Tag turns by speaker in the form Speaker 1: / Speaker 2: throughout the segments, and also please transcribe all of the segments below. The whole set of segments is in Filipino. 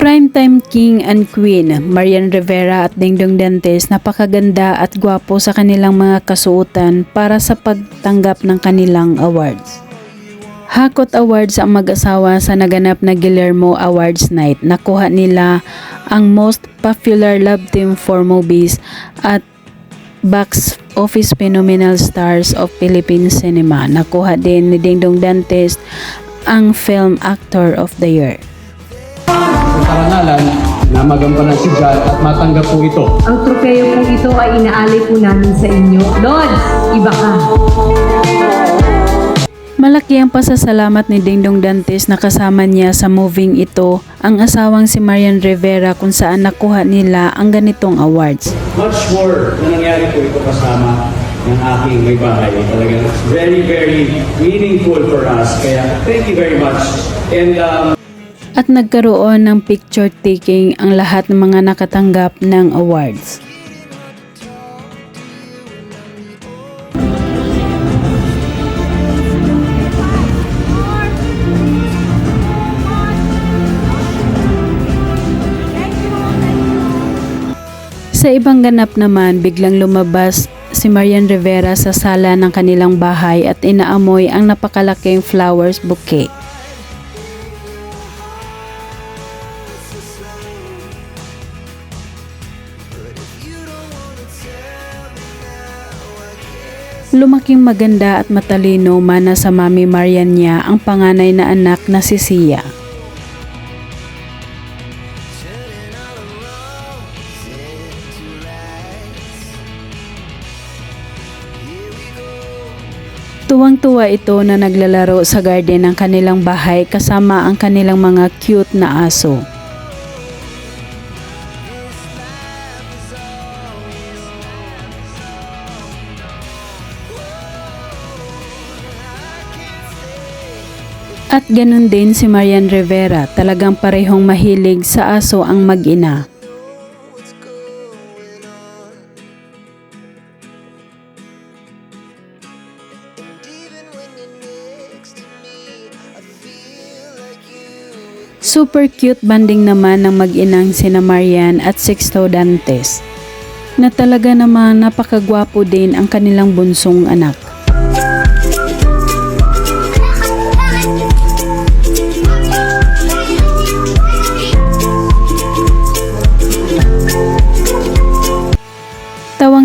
Speaker 1: Primetime King and Queen, Marian Rivera at Dingdong Dantes napakaganda at gwapo sa kanilang mga kasuotan para sa pagtanggap ng kanilang awards. Hakot Awards ang mag-asawa sa naganap na Guillermo Awards Night. Nakuha nila ang Most Popular Love Team for Movies at Box Office Phenomenal Stars of Philippine Cinema. Nakuha din ni Dingdong Dantes ang Film Actor of the Year.
Speaker 2: Karangalan na magampanan si God at matanggap po ito.
Speaker 3: Ang tropeyo pong ito ay inaalay po namin sa inyo. Lord, iba ka.
Speaker 1: Malaki ang pasasalamat ni Dingdong Dantes na kasama niya sa moving ito ang asawang si Marian Rivera kung saan nakuha nila ang ganitong awards.
Speaker 4: much more na nangyari po ito kasama ng aking may bahay. Talagang very, very meaningful for us. Kaya thank you very much. And um,
Speaker 1: At nagkaroon ng picture taking ang lahat ng mga nakatanggap ng awards. Sa ibang ganap naman, biglang lumabas si Marian Rivera sa sala ng kanilang bahay at inaamoy ang napakalaking flowers bouquet. Lumaking maganda at matalino mana sa mami Marian niya ang panganay na anak na si Sia. Tuwang-tuwa ito na naglalaro sa garden ng kanilang bahay kasama ang kanilang mga cute na aso. At ganun din si Marian Rivera, talagang parehong mahilig sa aso ang mag-ina. Super cute banding naman ng mag-inang sina Marian at Sixto Dantes na talaga namang napakagwapo din ang kanilang bunsong anak.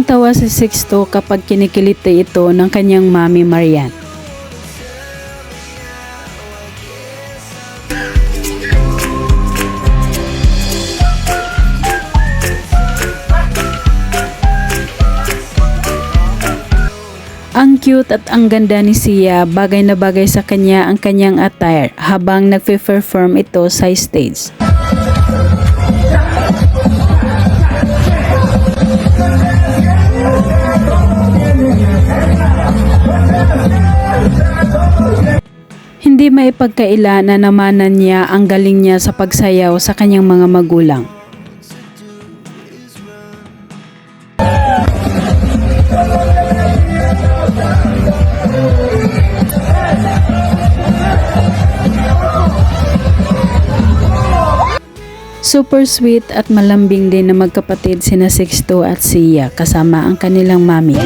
Speaker 1: Tawang-tawa si Sixto kapag kinikiliti ito ng kanyang mami Marian. Ang cute at ang ganda ni Sia, bagay na bagay sa kanya ang kanyang attire habang nagpe-perform ito sa stage. Hindi maipagkaila na namanan niya ang galing niya sa pagsayaw sa kanyang mga magulang. Super sweet at malambing din na magkapatid sina Sixto at Sia kasama ang kanilang mami.